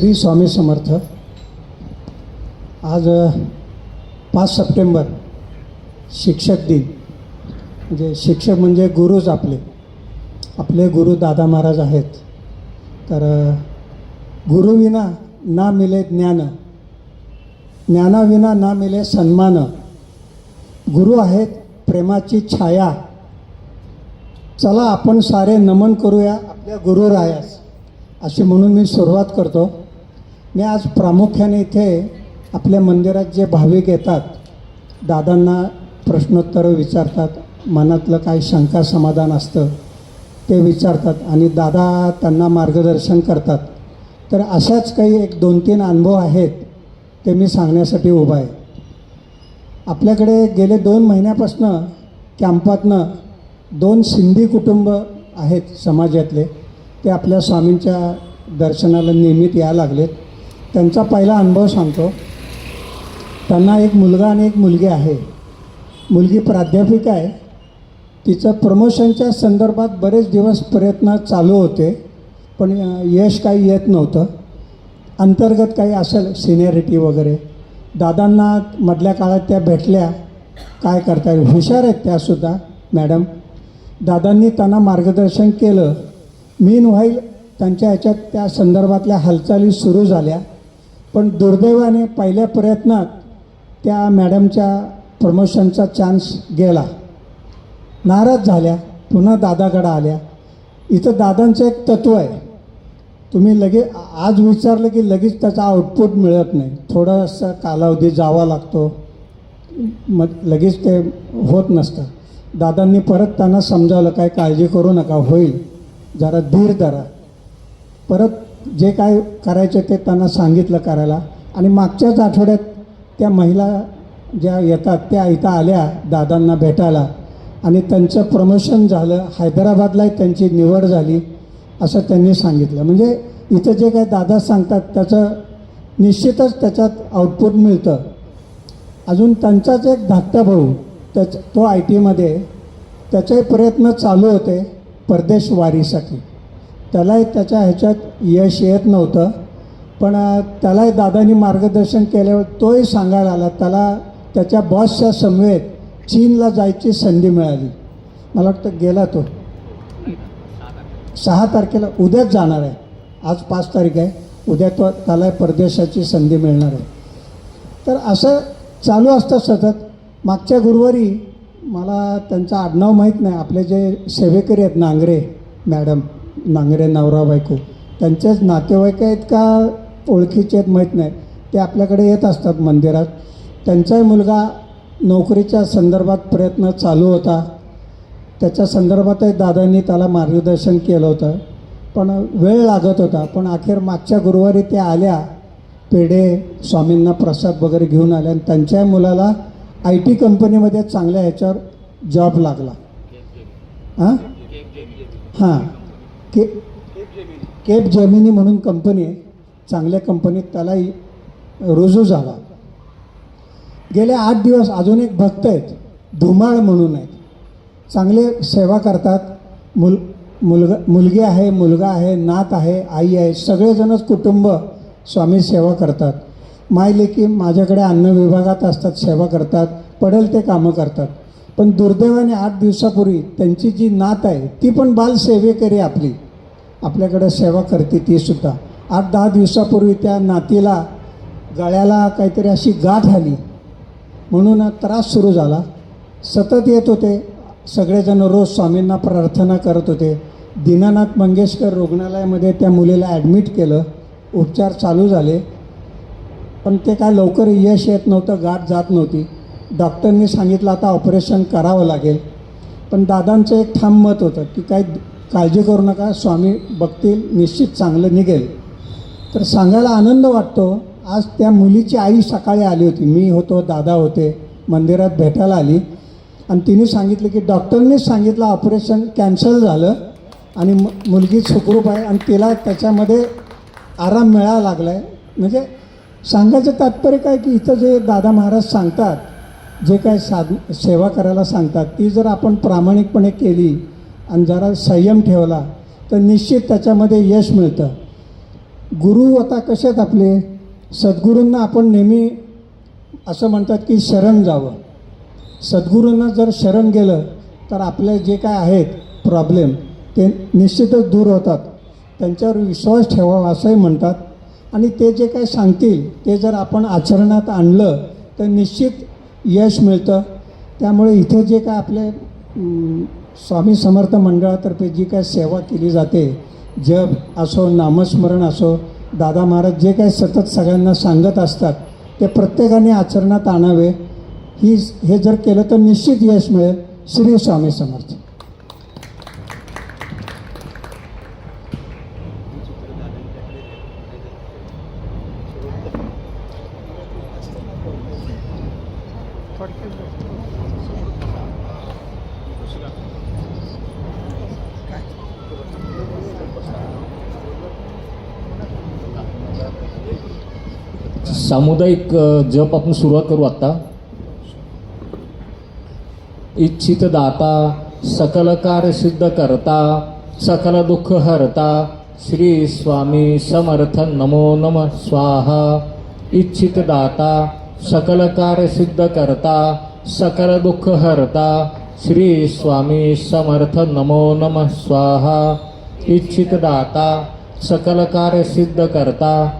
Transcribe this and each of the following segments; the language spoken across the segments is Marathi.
श्री स्वामी समर्थ. आज पाच सप्टेंबर शिक्षक दिन. म्हणजे शिक्षक म्हणजे गुरुच आपले. आपले गुरु दादा महाराज आहेत. तर गुरुविना ना मिले ज्ञान. ज्ञानाविना ना मिले सन्मान. गुरु आहेत प्रेमाची छाया. चला आपण सारे नमन करूया आपल्या गुरुरायास अशी म्हणून मी सुरुवात करतो. मी आज प्रामुख्याने इथे आपल्या मंदिरात जे भाविक येतात दादांना प्रश्नोत्तरं विचारतात मनातलं काही शंका समाधान असतं ते विचारतात आणि दादा त्यांना मार्गदर्शन करतात. तर अशाच काही एक दोन तीन अनुभव आहेत ते मी सांगण्यासाठी उभा आहे. आपल्याकडे गेले दोन महिन्यापासनं कॅम्पातनं दोन सिंधी कुटुंब आहेत समाजातले ते आपल्या स्वामींच्या दर्शनाला नियमित यायला लागलेत. त्यांचा पहिला अनुभव सांगतो. त्यांना एक मुलगा आणि एक मुलगी आहे. मुलगी प्राध्यापिका आहे. तिचं प्रमोशनच्या संदर्भात बरेच दिवस प्रयत्न चालू होते पण यश काही येत नव्हतं. अंतर्गत काही असेल सिनियरिटी वगैरे. दादांना मधल्या काळात त्या भेटल्या. काय करता येईल हुशार आहेत त्यासुद्धा मॅडम. दादांनी त्यांना मार्गदर्शन केलं. मीन व्हाईल त्यांच्या ह्याच्यात त्या संदर्भातल्या हालचाली सुरू झाल्या. पण दुर्दैवाने पहिल्या प्रयत्नात त्या मॅडमच्या प्रमोशनचा चान्स गेला. नाराज झाल्या पुन्हा दादाकडं आल्या. इथं दादांचं एक तत्त्व आहे. तुम्ही लगे आज विचारलं की लगेच त्याचा आउटपुट मिळत नाही. थोडासा कालावधी जावा लागतो. मग लगेच ते होत नसतं. दादांनी परत त्यांना समजावलं काय काळजी करू नका होईल. जरा धीर धरा. परत जे काय करायचे ते त्यांना सांगितलं करायला. आणि मागच्याच आठवड्यात त्या महिला ज्या येतात त्या इथं आल्या दादांना भेटायला. आणि त्यांचं प्रमोशन झालं हैदराबादलाही त्यांची निवड झाली असं त्यांनी सांगितलं. म्हणजे इथं जे काही दादा सांगतात त्याचं निश्चितच त्याच्यात आउटपुट मिळतं. अजून त्यांचाच एक धाकटा भाऊ त्याच तो आय टीमध्ये त्याचे प्रयत्न चालू होते परदेश वारीसाठी. त्यालाही त्याच्या ह्याच्यात यश येत नव्हतं. पण त्यालाही दादांनी मार्गदर्शन केल्यावर तोही सांगायला आला त्याला त्याच्या बॉसच्या समवेत चीनला जायची संधी मिळाली. मला वाटतं गेला तो. सहा तारखेला उद्याच जाणार आहे. आज पाच तारीख आहे. उद्या तो त्याला परदेशाची संधी मिळणार आहे. तर असं चालू असतं सतत. मागच्या गुरुवारी मला त्यांचं आडनाव माहीत नाही. आपले जे सेवेकरी आहेत नांगरे मॅडम नांगरे नवरा बायको. त्यांचेच नातेवाईक आहेत का ओळखीचे आहेत माहीत नाही. ते आपल्याकडे येत असतात मंदिरात. त्यांचाही मुलगा नोकरीच्या संदर्भात प्रयत्न चालू होता. त्याच्या संदर्भातही दादांनी त्याला मार्गदर्शन केलं होतं. पण वेळ लागत होता. पण अखेर मागच्या गुरुवारी त्या आल्या. पेढे स्वामींना प्रसाद वगैरे घेऊन आल्या. आणि त्यांच्या मुलाला आय टी कंपनीमध्ये चांगल्या ह्याच्यावर जॉब लागला. हां? हां. के केप जेमिनी म्हणून कंपनी आहे. चांगल्या कंपनीत त्यालाही रुजू झाला. गेले आठ दिवस अजून एक भक्त आहेत. धुमाळ म्हणून आहेत. चांगले सेवा करतात. मुल मुलगा मुलगी आहे मुलगा आहे नात आहे आई आहे सगळेजणच कुटुंब स्वामी सेवा करतात. माय लेकी माझ्याकडे अन्न विभागात असतात सेवा करतात. पडेल ते कामं करतात. पण दुर्दैवाने आठ दिवसापूर्वी त्यांची जी नात आहे ती पण बालसेवेकरी आपली. आपल्याकडं सेवा करते ती सुद्धा. आठ दहा दिवसापूर्वी त्या नातीला गळ्याला काहीतरी अशी गाठ आली. म्हणून त्रास सुरू झाला. सतत येत होते. सगळेजण रोज स्वामींना प्रार्थना करत होते. दीनानाथ मंगेशकर रुग्णालयामध्ये त्या मुलीला ॲडमिट केलं. उपचार चालू झाले. पण ते काय लवकर यश येत नव्हतं गाठ जात नव्हती. डॉक्टरनी सांगितलं आता ऑपरेशन करावं लागेल. पण दादांचं एक ठाम मत होतं की काय काळजी करू नका स्वामी बघतील निश्चित चांगलं निघेल. तर सांगायला आनंद वाटतो. आज त्या मुलीची आई सकाळी आली होती. मी होतो दादा होते मंदिरात भेटायला आली. आणि तिने सांगितलं की डॉक्टरनीच सांगितलं ऑपरेशन कॅन्सल झालं आणि म मुलगी सुखरूप आहे आणि तिला त्याच्यामध्ये आराम मिळायला लागला आहे म्हणजे सांगायचं तात्पर्य काय की इथं जे दादा महाराज सांगतात जे काय साध सेवा करायला सांगतात ती जर आपण प्रामाणिकपणे केली आणि जरा संयम ठेवला तर निश्चित त्याच्यामध्ये यश मिळतं. गुरु आता कसे आहेत आपले? सद्गुरूंना आपण नेहमी असं म्हणतात की शरण जावं. सद्गुरूंना जर शरण गेलं तर आपले जे काय आहेत प्रॉब्लेम ते निश्चितच दूर होतात. त्यांच्यावर विश्वास ठेवावा असंही म्हणतात. आणि ते जे काय सांगतील ते जर आपण आचरणात आणलं तर निश्चित यश मिळतं. त्यामुळे इथे जे काय आपले स्वामी समर्थ मंडळातर्फे जी काय सेवा केली जाते जप असो नामस्मरण असो दादा महाराज जे काय सतत सगळ्यांना सांगत असतात ते प्रत्येकाने आचरणात आणावे. ही हे जर केलं तर निश्चित यश मिळेल. श्री स्वामी समर्थ. सामुदायिक जप आपण सुरुवात करू आत्ता. इच्छित दाता, सकल कार्य सिद्ध करता, सकल दुःख हरता, श्री स्वामी समर्थ नमो नम स्वाहा. इच्छित दाता, सकल कार्य सिद्ध करता, सकल दुःख हरता, श्री स्वामी समर्थ नमो नम स्वाहा. इच्छित दाता, सकल कार्य सिद्ध करता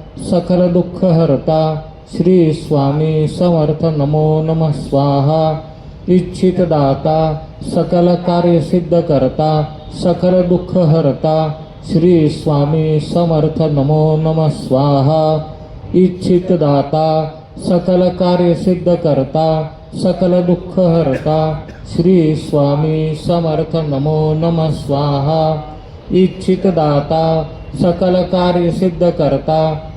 सकल दुःख हरता। श्री स्वामी समर्थ नमो नम स्वाहा। इच्छित दाता सकल कार्य सिद्ध करता। सकल दुःख हरता। श्री स्वामी समर्थ नमो नम स्वाहा। इच्छित दाता सकल कार्य सिद्ध करता। सकल दुःख हरता। श्री स्वामी समर्थ नमो नम स्वाहा। इच्छित दाता सकल कार्य सिद्ध करता।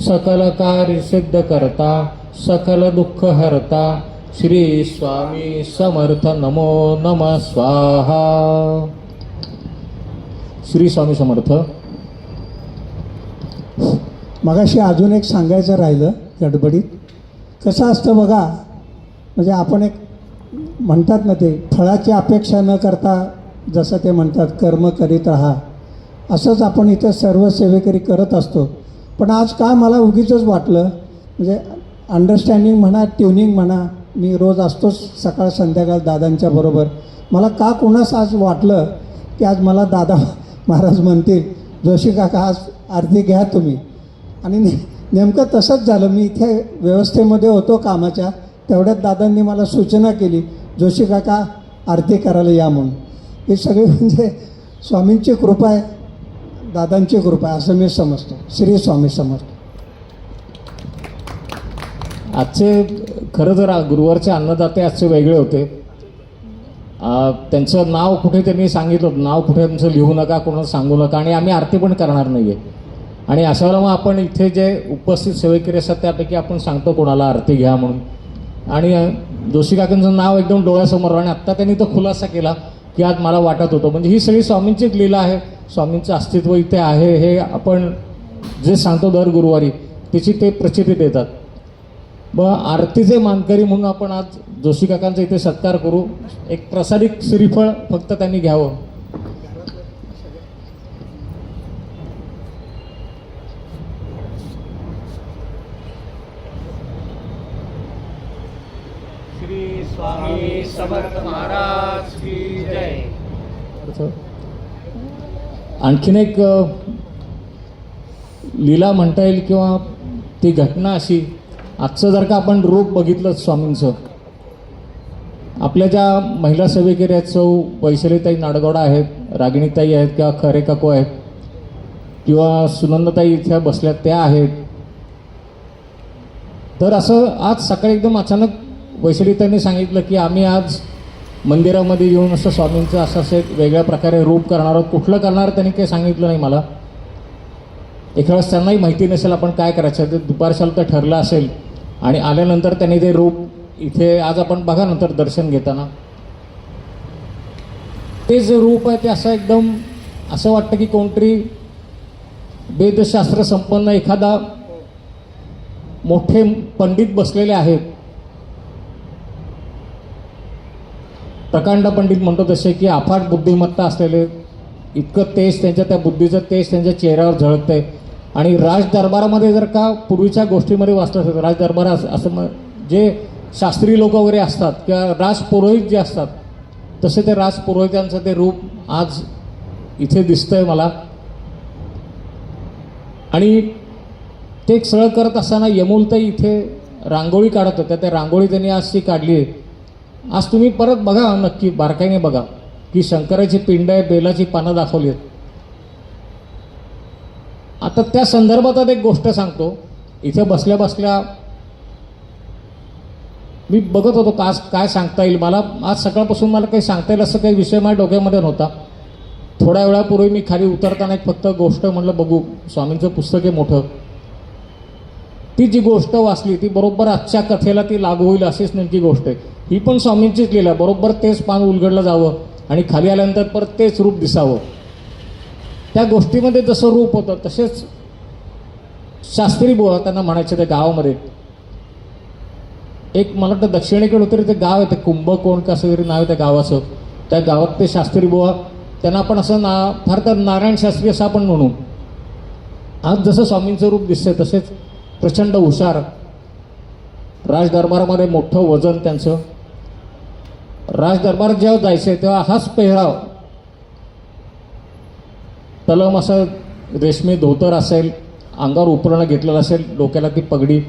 सकल कार्य सिद्ध करता सकल दुःख हरता। श्री स्वामी समर्थ नमो नम स्वाहा। श्री स्वामी समर्थ। मगाशी अजून एक सांगायचं राहिलं गडबडीत. कसं असतं बघा म्हणजे आपण एक म्हणतात ना ते फळाची अपेक्षा न करता जसं ते म्हणतात कर्म करीत राहा. असंच आपण इथं सर्व सेवेकरी करत असतो. पण आज का मला उगीच वाटलं म्हणजे अंडरस्टँडिंग म्हणा ट्युनिंग म्हणा मी रोज असतोच सकाळ संध्याकाळ दादांच्या बरोबर. मला का कोणास आज वाटलं की आज मला दादा महाराज म्हणतील जोशी काका आज आरती घ्या तुम्ही. आणि ने नेमकं तसंच झालं. मी इथे व्यवस्थेमध्ये होतो कामाच्या तेवढ्यात दादांनी मला सूचना केली जोशी काका आरती करायला या म्हणून. हे सगळे म्हणजे स्वामींची कृपा आहे. दादांची कृपा आहे असं मी समजतो. श्री स्वामी समजतो आजचे खरं जर गुरुवारचे अन्नदाते आजचे वेगळे होते. त्यांचं नाव कुठे त्यांनी सांगितलं होतं, नाव कुठे त्यांचं लिहू नका कोणाला सांगू नका आणि आम्ही आरती पण करणार नाही आहे आणि अशा वेळेला मग आपण इथे जे उपस्थित सेवेकरी असतात त्यापैकी आपण सांगतो कोणाला आरती घ्या म्हणून. आणि जोशी काकांचं नाव एकदम डोळ्यासमोर आणि आत्ता त्यांनी तो खुलासा केला की आज मला वाटत होतं. म्हणजे ही सगळी स्वामींचीच लीला आहे. स्वामींचं अस्तित्व इथे आहे हे आपण जे सांगतो दर गुरुवारी त्याची ते प्रचिती देतात. व आरतीचे मानकरी म्हणून आपण आज जोशी काकांचा इथे सत्कार करू एक प्रसारिक श्रीफळ फक्त त्यांनी घ्यावं. श्री स्वामी समर्थ महाराज की जय. आणखीन एक लीला म्हणता येईल किंवा ती घटना अशी आजचं जर का आपण रूप बघितलं स्वामींचं आपल्या ज्या महिला सेवेकरी आहेत सौ वैशालीताई नाडगौडा आहेत रागिणीताई आहेत किंवा खरे काकू आहेत किंवा सुनंदताई इथे बसल्या त्या आहेत तर असं आज सकाळी एकदम अचानक वैशालीताईंनी सांगितलं की आम्ही आज मंदिरामध्ये येऊन असं स्वामींचं असं असं एक वेगळ्या प्रकारे रूप करणार आहोत. कुठलं करणार त्यांनी काही सांगितलं नाही मला. एखाद्या वेळेस त्यांनाही माहिती नसेल आपण काय करायचं. ते दुपारशाला तर ठरलं असेल. आणि आल्यानंतर त्यांनी ते रूप इथे आज आपण बघा नंतर दर्शन घेताना. ते जे रूप आहे ते असं एकदम असं वाटतं की कोणतरी वेदशास्त्र संपन्न एखादा मोठे पंडित बसलेले आहेत. प्रकांड पंडित म्हणतो तसे की अफाट बुद्धिमत्ता असलेले इतकं तेज त्यांच्या त्या बुद्धीचं तेज त्यांच्या चेहऱ्यावर झळकतंय. आणि राज दरबारामध्ये जर का पूर्वीच्या गोष्टीमध्ये वाचलं असेल राजदरबार असं जे शास्त्री लोक वगैरे असतात किंवा राजपुरोहित जे असतात तसे ते राजपुरोहितांचं ते रूप आज इथे दिसतंय मला. आणि ते सरळ करत असताना यमुलताई इथे रांगोळी काढत होत्या. त्या रांगोळी त्यांनी आज ती काढली आहे. आज तुम्ही परत बघा नक्की बारकाईने बघा की शंकराची पिंड आहे बेलाची पानं दाखवली आहेत. आता त्या संदर्भात एक गोष्ट सांगतो. इथं बसल्या बसल्या मी बघत होतो का आज काय सांगता येईल. मला आज सकाळपासून मला काही सांगता येईल असं काही विषय माझ्या डोक्यामध्ये नव्हता. थोड्या वेळापूर्वी मी खाली उतरताना एक फक्त गोष्ट म्हटलं बघू स्वामींचं पुस्तक आहे मोठं. ती जी गोष्ट वाचली ती बरोबर आजच्या कथेला ती लागू होईल अशीच नेमकी गोष्ट आहे. ही पण स्वामींचीच लिहिलं आहे बरोबर तेच पान उलगडलं जावं आणि खाली आल्यानंतर परत तेच रूप दिसावं. त्या गोष्टीमध्ये जसं रूप होतं तसेच शास्त्री बुवा त्यांना म्हणायचे त्या गावामध्ये. एक मला वाटतं दक्षिणेकडे तरी ते गाव आहे ते कुंभकोण कसं तरी नाव आहे त्या गावाचं. त्या गावात ते शास्त्री बुवा त्यांना आपण असं ना फार तर नारायण शास्त्री असं आपण म्हणू. आज जसं स्वामींचं रूप दिसतंय तसेच प्रचंड हुशार. राजदरबारामध्ये मोठं वजन त्यांचं. राजदरबार जेव्हा जायचं तेव्हा हाच पेहराव. तलम असं रेशमी धोतर असेल अंगावर उपरणं घेतलेलं असेल डोक्याला ती पगडी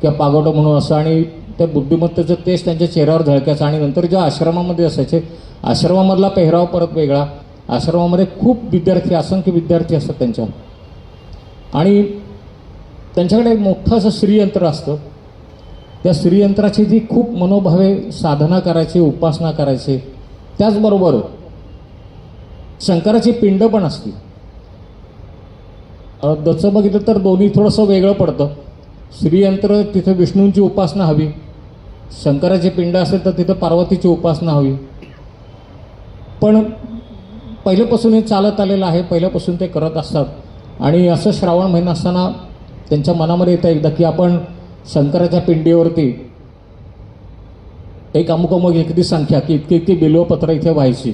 किंवा पागोटं म्हणून असं आणि त्या बुद्धिमत्तेचं तेच त्यांच्या चेहऱ्यावर झळकायचं आणि नंतर जेव्हा आश्रमामध्ये असायचे आश्रमामधला पेहराव परत वेगळा. आश्रमामध्ये खूप विद्यार्थी असंख्य विद्यार्थी असतात त्यांच्या. आणि त्यांच्याकडे एक मोठं असं श्रीयंत्र असतं. त्या श्रीयंत्राची जी खूप मनोभावे साधना करायची उपासना करायची त्याचबरोबर शंकराची पिंड पण असते. जसं तसं बघितलं तर दोन्ही थोडंसं वेगळं पडतं. श्रीयंत्र तिथं विष्णूंची उपासना हवी. शंकराची पिंड असेल तर तिथं पार्वतीची उपासना हवी. पण पहिल्यापासून हे चालत आलेलं आहे पहिल्यापासून ते करत असतात. आणि असं श्रावण महिना असताना त्यांच्या मनामध्ये येतं एकदा की आपण शंकराच्या पिंडीवरती एक अमुक अमुक इतकी संख्या की इतकी इतकी बिल्वपत्र इथे व्हायची.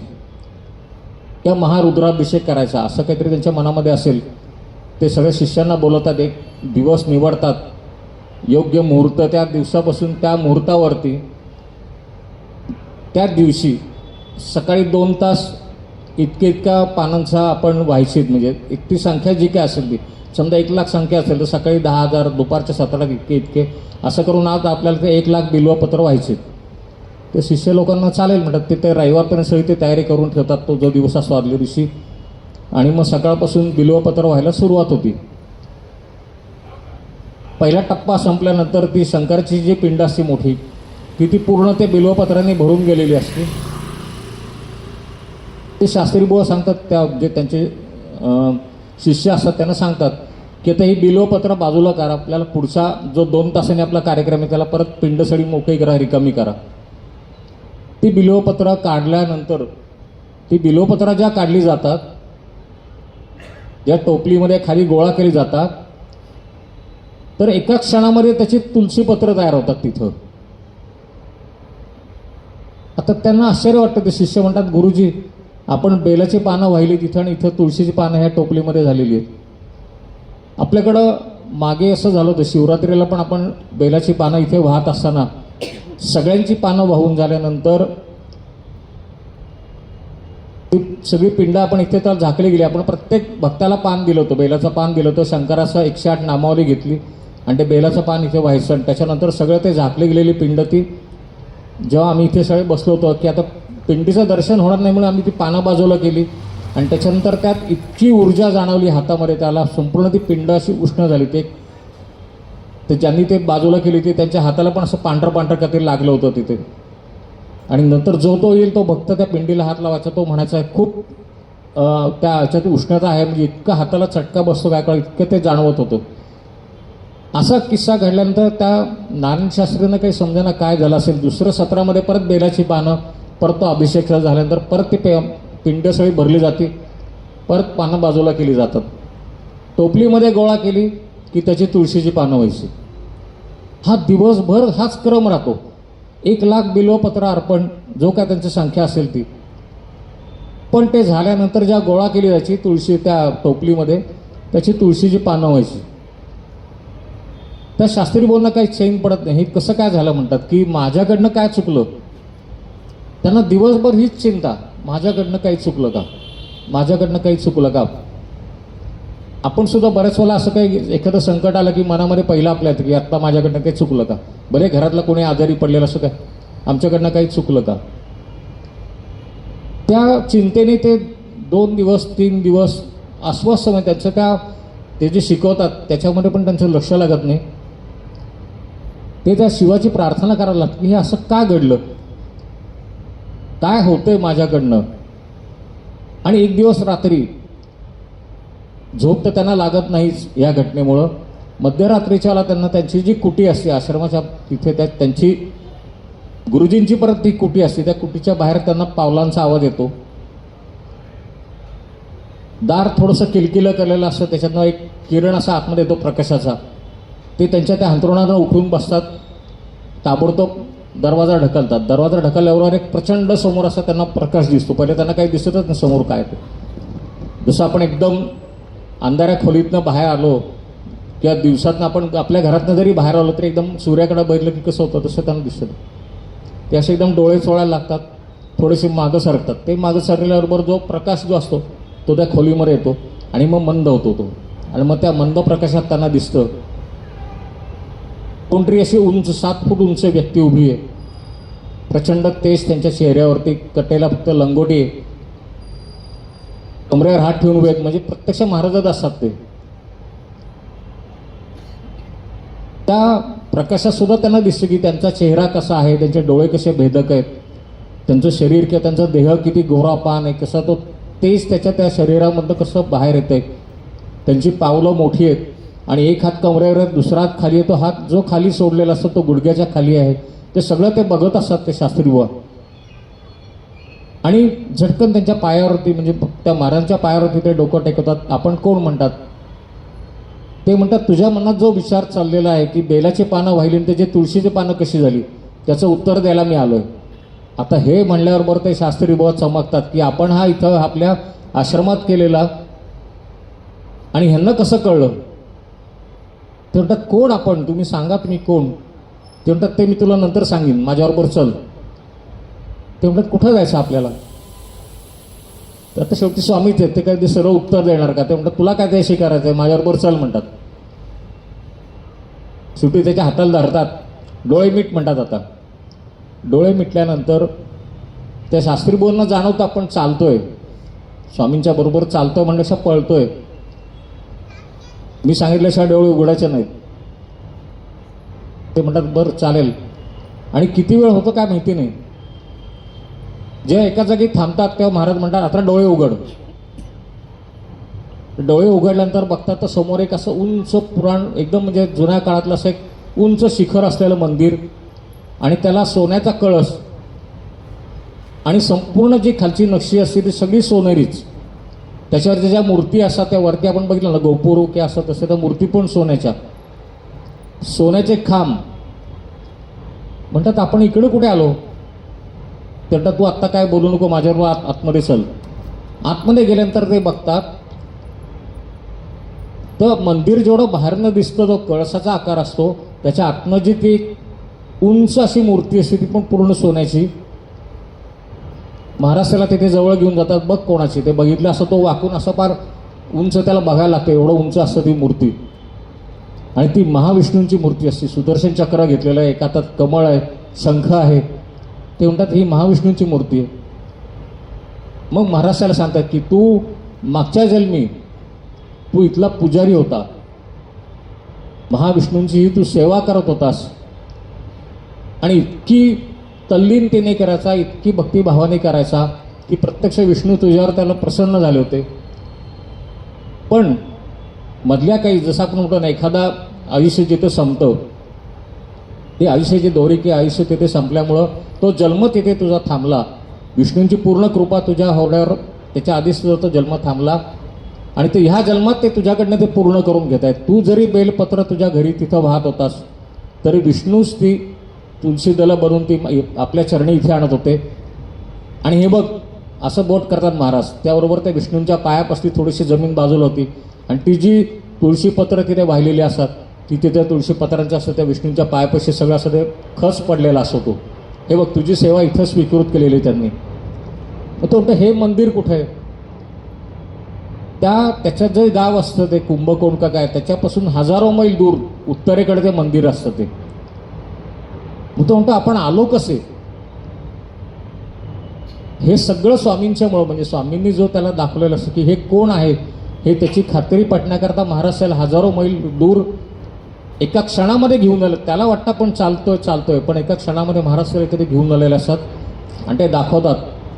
या महारुद्राभिषेक करायचा. असं काहीतरी त्यांच्या मनामध्ये असेल. ते सगळ्या शिष्यांना बोलवतात. एक दिवस निवडतात. योग्य मुहूर्त त्या दिवसापासून त्या मुहूर्तावरती त्या दिवशी सकाळी दोन तास इतके इतक्या पानांचा आपण व्हायची म्हणजे इतकी संख्या जी काय असेल ती. समजा एक लाख संख्या असेल तर सकाळी दहा हजार दुपारच्या सतरा इतके इतके. असं करून आज आपल्याला ते एक लाख बिल्वपत्र व्हायचे. ते शिष्य लोकांना चालेल म्हणतात ते ते रविवारपर्यंत सगळी ते तयारी करून ठेवतात तो जो दिवस असतो आदल्या दिवशी. आणि मग सकाळपासून बिल्वपत्र व्हायला सुरुवात होती. पहिला टप्पा संपल्यानंतर ती शंकरची जी पिंड असते मोठी ती ती पूर्ण ते बिलवपत्राने भरून गेलेली असते. ते शास्त्री बुवा सांगतात त्या जे त्यांचे शिष्य असतात त्यांना सांगतात की आता ही बिलोपत्र बाजूला करा आपल्याला पुढचा जो दोन तासाने आपला कार्यक्रम आहे त्याला परत पिंडसडी मोकळी करा रिकामी करा. ती बिलोपत्र काढल्यानंतर ती बिलोपत्र ज्या काढली जातात ज्या टोपलीमध्ये खाली गोळा केली जातात तर एका क्षणामध्ये त्याची तुलसीपत्र तयार होतात तिथं. आता त्यांना आश्चर्य वाटतं ते शिष्य म्हणतात गुरुजी आपण बेलाची पानं वाहिली तिथं आणि इथं तुळशीची पानं ह्या टोपलीमध्ये झालेली आहेत. आपल्याकडं मागे असं झालं होतं शिवरात्रीला पण आपण बेलाची पानं इथे वाहत असताना सगळ्यांची पानं वाहून झाल्यानंतर ती सगळी पिंड आपण इथे तर झाकली गेली. आपण प्रत्येक भक्ताला पान दिलं होतं बेलाचं पान दिलं होतं शंकराचं एकशे आठ नामावली घेतली आणि ते बेलाचं पान इथे व्हायचं. आणि त्याच्यानंतर सगळं ते झाकली गेलेली पिंड ती. जेव्हा आम्ही इथे सगळे बसलो होतो की आता पिंडीचं दर्शन होणार नाही म्हणून आम्ही ती पानं बाजूला केली. आणि त्याच्यानंतर त्यात इतकी ऊर्जा जाणवली हातामध्ये त्याला संपूर्ण ती पिंड अशी उष्ण झाली. ते ते ज्यांनी ते बाजूला केली ती त्यांच्या हाताला पण असं पांढरं पांढरं काहीतरी लागलं होतं तिथे. आणि नंतर जो तो येईल तो भक्त त्या पिंडीला हात लावायचा तो म्हणायचा खूप त्या ह्याच्यात उष्णता आहे म्हणजे इतकं हाताला चटका बसतो काय कळ इतकं ते जाणवत होतं. असा किस्सा घडल्यानंतर त्या नारायणशास्त्रीनं काही समजेना काय झालं असेल. दुसरं सत्रामध्ये परत बेलाची पानं परत तो अभिषेक झाल्यानंतर परत ती पे पिंड सगळी भरली जाते. परत पानं बाजूला केली जातात. टोपलीमध्ये गोळा केली की त्याची तुळशीची पानं व्हायची. हा दिवसभर हाच क्रम राहतो. एक लाख बिल्वपत्र अर्पण जो काय त्यांची संख्या असेल ती. पण ते झाल्यानंतर ज्या गोळा केली जायची तुळशी त्या टोपलीमध्ये त्याची तुळशीची पानं व्हायची. त्या शास्त्री बोलणं काही चैन पडत नाही. हे कसं काय झालं म्हणतात? की माझ्याकडनं काय चुकलं? त्यांना दिवसभर हीच चिंता. माझ्याकडनं काही चुकलं का? माझ्याकडनं काही चुकलं का? आपण सुद्धा बऱ्याच वेळेला असं काही एखादं संकट आलं की मनामध्ये पहिलं आपल्या येतं की आत्ता माझ्याकडनं काही चुकलं का? भले घरातलं कोणी आजारी पडलेलं असं काय? आमच्याकडनं काही चुकलं का? त्या चिंतेने ते दोन दिवस तीन दिवस अस्वस्थ म्हणजे त्यांचं त्या ते जे शिकवतात त्याच्यामध्ये पण त्यांचं लक्ष लागत नाही. ते त्या शिवाची प्रार्थना करायला लागतं की हे असं का घडलं? काय होतंय माझ्याकडनं? आणि एक दिवस रात्री झोप तर त्यांना लागत नाहीच या घटनेमुळं. मध्यरात्रीच्याला त्यांना त्यांची जी कुटी असते आश्रमाच्या तिथे त्या त्यांची गुरुजींची परत ती कुटी असते त्या कुटीच्या बाहेर त्यांना पावलांचा आवाज येतो. दार थोडंसं किलकिलं केलेलं असतं त्याच्यातनं एक किरण असा आतमध्ये येतो प्रकाशाचा. ते त्यांच्या त्या हंतरुणानं उठून बसतात. ताबडतोब दरवाजा ढकलतात. दरवाजा ढकलल्यावर एक प्रचंड समोर असा त्यांना प्रकाश दिसतो. पहिले त्यांना काही दिसतच नाही समोर काय ते. जसं आपण एकदम अंधाऱ्या खोलीतनं बाहेर आलो किंवा दिवसातनं आपण आपल्या घरातनं जरी बाहेर आलो तरी एकदम सूर्याकडे बघितलं की कसं होतं तसं त्यांना दिसतं ते असे एकदम डोळे चोळायला लागतात थोडेसे मागं सरकतात. ते मागं सरल्याबरोबर जो प्रकाश जो असतो तो त्या खोलीमध्ये येतो आणि मग मंद होतो तो. आणि मग त्या मंद प्रकाशात त्यांना दिसतं. कोणतरी अशी उंच सात फूट उंच व्यक्ती उभी आहे. प्रचंड तेज त्यांच्या चेहऱ्यावरती कटेला फक्त लंगोटी आहे. कमरेवर हात ठेवून उभे आहेत. म्हणजे प्रत्यक्ष महाराजात असतात ते. त्या प्रकाशात सुद्धा त्यांना दिसतं की त्यांचा चेहरा कसा आहे त्यांचे डोळे कसे भेदक आहेत त्यांचं शरीर किंवा त्यांचा देह किती गोरापान आहे कसा तो तेज त्याच्या त्या शरीरामधनं कसं बाहेर येतं आहे त्यांची पावलं मोठी आहेत. आणि एक हात कमरेवर दुसरा हात खाली येतो हात जो खाली सोडलेला असतो तो गुडघ्याच्या खाली आहे. ते सगळं ते बघत असतात ते शास्त्री बुवा. आणि झटकन त्यांच्या पायावरती म्हणजे त्या महाराजांच्या पायावरती ते डोकं टेकवतात. आपण कोण म्हणतात? ते म्हणतात तुझ्या मनात जो विचार चाललेला आहे की बेलाची पानं वाहिली आणि त्याची तुळशीची पानं कशी झाली त्याचं उत्तर द्यायला मी आलो आहे आता हे म्हणल्यावर बरं ते शास्त्री बुवा चमकतात की आपण हा इथं आपल्या आश्रमात केलेला आणि ह्यांना कसं कळलं? ते म्हणतात कोण आपण? तुम्ही सांगा तुम्ही कोण? ते म्हणतात ते मी तुला नंतर सांगेन. माझ्याबरोबर चल. ते म्हणतात कुठं जायचं आपल्याला? तर आता शेवटी स्वामीच आहेत ते काय ते सर्व उत्तर देणार का? ते म्हणतात तुला काय त्याशी करायचं आहे? माझ्याबरोबर चल म्हणतात. शेवटी त्याच्या हाताला धरतात. डोळे मीठ म्हणतात आता. डोळे मिटल्यानंतर त्या शास्त्री बोलणं जाणवतं आपण चालतोय. स्वामींच्या बरोबर चालतोय म्हणण्यापेक्षा पळतोय. मी सांगितल्याशिवाय डोळे उघडायचे नाहीत. ते म्हणतात बरं चालेल. आणि किती वेळ होतं काय माहिती नाही. जेव्हा एका जागी थांबतात तेव्हा महाराज म्हणतात आता डोळे उघड. डोळे उघडल्यानंतर बघतात तर समोर एक असं उंच पुराण एकदम म्हणजे जुन्या काळातलं असं एक उंच शिखर असलेलं मंदिर आणि त्याला सोन्याचा कळस आणि संपूर्ण जी खालची नक्षी असते ती सगळी सोनेरीच. त्याच्यावरती ज्या मूर्ती असतात त्या वरती आपण बघितलं ना गोपुरू की असतात तसे त्या मूर्ती पण सोन्याच्या. सोन्याचे खांब. म्हणतात आपण इकडे कुठे आलो? ते तू आत्ता काय बोलू नको माझ्याबरोबर आत आतमध्ये चल. आतमध्ये गेल्यानंतर ते बघतात तर मंदिर जेवढं बाहेरनं दिसतं जो कळसाचा आकार असतो त्याच्या आतनं जी ती उंच अशी मूर्ती असते ती पण पूर्ण सोन्याची. महाराष्ट्राला तिथे जवळ घेऊन जातात. बघ कोणाची ते बघितलं असं तो वाकून असं फार उंच त्याला बघायला लागतं. एवढं उंच असतं ती मूर्ती. आणि ती महाविष्णूंची मूर्ती असते. सुदर्शन चक्र घेतलेलं आहे. एका हातात कमळ आहे शंख आहे. ते म्हणतात ही महाविष्णूंची मूर्ती आहे. मग महाराष्ट्राला सांगतात की तू मागच्या जन्मी तू इथला पुजारी होता. महाविष्णूंची ही तू सेवा करत होतास. आणि इतकी तल्लीनतेने करायचा इतकी भक्तिभावाने करायचा की प्रत्यक्ष विष्णू तुझ्यावर त्याला प्रसन्न झाले होते. पण मधल्या काही जसं आपण म्हणतो ना एखादा आयुष्य जिथं संपतं ते आयुष्याची दोरी की आयुष्य तिथे संपल्यामुळं तो जन्म तिथे तुझा थांबला. विष्णूंची पूर्ण कृपा तुझ्या होण्यावर त्याच्या आधीच तुझा तो जन्म थांबला आणि ते ह्या जन्मात ते तुझ्याकडनं ते पूर्ण करून घेत आहेत. तू जरी बेलपत्र तुझ्या घरी तिथं वाहत होतास तरी विष्णूच ती तुलसी दलं बनवून ती आपल्या चरणी इथे आणत होते. आणि हे बघ असं बोट करतात महाराज. त्याबरोबर त्या विष्णूंच्या पायापासली थोडीशी जमीन बाजूला होती. आणि ती जी तुळशीपत्र तिथे वाहिलेली असतात ती तिथे तुळशीपत्रांच्या असतं त्या विष्णूंच्या पायापाशी सगळं असं ते खस पडलेला असतो तो हे बघ तुझी सेवा इथं स्वीकृत केलेली आहे त्यांनी. मग तो म्हणतो हे मंदिर कुठं आहे? त्या त्याच्यात जे गाव असतं ते कुंभकोण का काय त्याच्यापासून हजारो मैल दूर उत्तरेकडे ते मंदिर असतं ते. मग तो म्हणतो आपण आलो कसे? हे सगळं स्वामींच्यामुळं म्हणजे स्वामींनी जो त्याला दाखवलेलं असतं की हे कोण आहे हे त्याची खात्री पटण्याकरता महाराष्ट्राला हजारो मैल दूर एका क्षणामध्ये घेऊन आलं. त्याला वाटतं आपण चालतोय चालतोय पण एका क्षणामध्ये महाराष्ट्राला कधी घेऊन आलेले असतात आणि ते दाखवतात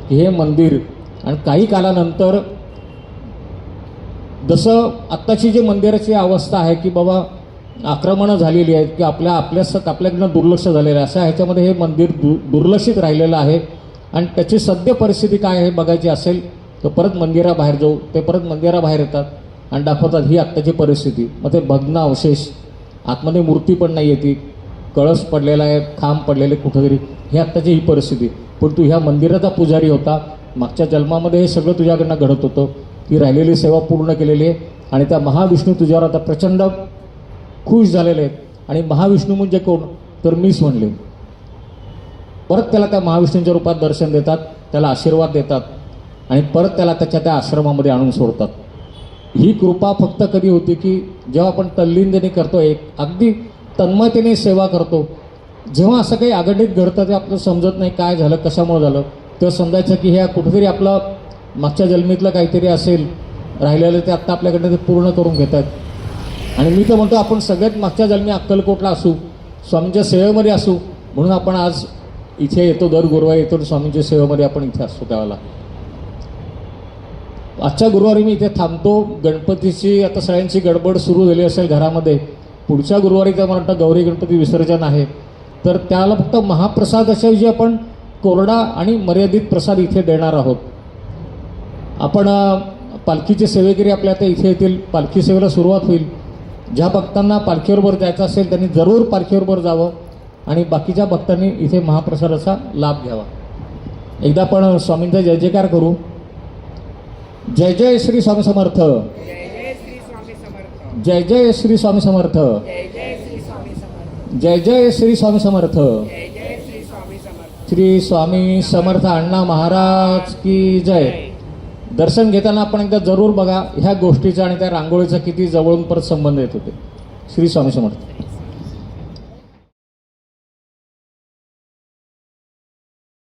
की हे मंदिर. आणि काही कालानंतर जसं आत्ताची जी मंदिराची अवस्था आहे की बाबा आक्रमणं झालेली आहेत की आपल्या आपल्यास आपल्याकडनं दुर्लक्ष झालेलं आहे. अशा ह्याच्यामध्ये हे मंदिर दु दुर्लक्षित राहिलेलं आहे. आणि त्याची सद्य परिस्थिती काय आहे बघायची असेल तर परत मंदिराबाहेर जाऊ. ते परत मंदिराबाहेर येतात आणि दाखवतात ही आत्ताची परिस्थिती. मग ते भग्न अवशेष आतमध्ये मूर्ती पण नाही येते कळस पडलेला आहे खांब पडलेले कुठंतरी. ही आत्ताची ही परिस्थिती. परंतु ह्या मंदिराचा पुजारी होता. मागच्या जन्मामध्ये हे सगळं तुझ्याकडनं घडत होतं. ती राहिलेली सेवा पूर्ण केलेली आहे. आणि त्या महाविष्णू तुझ्यावर आता प्रचंड खुश झालेले आहेत. आणि महाविष्णू म्हणजे कोण? तर मीच म्हणले. परत त्याला त्या महाविष्णूंच्या रूपात दर्शन देतात त्याला आशीर्वाद देतात आणि परत त्याला त्याच्या त्या आश्रमामध्ये आणून सोडतात. ही कृपा फक्त कधी होती की जेव्हा आपण तल्लीनतेने करतो एक अगदी तन्मयतेने सेवा करतो जेव्हा असं काही आघाडीत घडतं ते आपलं समजत नाही काय झालं कशामुळे झालं तेव्हा समजायचं की ह्या कुठेतरी आपलं मागच्या जन्मीतलं काहीतरी असेल राहिलेलं ते आत्ता आपल्याकडनं ते पूर्ण करून घेत आहेत आणि मी तर म्हणतो आपण सगळ्यात मागच्या जन्मी अक्कलकोटला असू स्वामींच्या सेवेमध्ये असू म्हणून आपण आज इथे येतो दर गुरुवारी येतो स्वामींच्या सेवेमध्ये आपण इथे असतो त्यावेळेला. आजच्या गुरुवारी मी इथे थांबतो. गणपतीची आता सगळ्यांची गडबड सुरू झाली असेल घरामध्ये. पुढच्या गुरुवारी तर मला वाटतं गौरी गणपती विसर्जन आहे. तर त्याला फक्त महाप्रसादाच्याऐवजी आपण कोरडा आणि मर्यादित प्रसाद इथे देणार आहोत. आपण पालखीचे सेवेकरी आपल्या आता इथे येतील. पालखी सेवेला सुरुवात होईल. ज्या भक्तांना पालखीबरोबर जायचं असेल त्यांनी जरूर पालखीबरोबर जावं आणि बाकीच्या भक्तांनी इथे महाप्रसादाचा लाभ घ्यावा. एकदा आपण स्वामींचा जय जयकार करू. जय जय श्री स्वामी समर्थ जय जय श्री स्वामी समर्थ जय जय श्री स्वामी समर्थ जय जय श्री स्वामी समर्थ. जय जय श्री स्वामी समर्थ. जय जय श्री स्वामी समर्थ. श्री स्वामी समर्थ अण्णा महाराज की जय. दर्शन घेताना आपण एकदा जरूर बघा ह्या गोष्टीचा आणि त्या रांगोळीचा किती जवळून परत संबंध येत होते. श्री स्वामी समर्थ.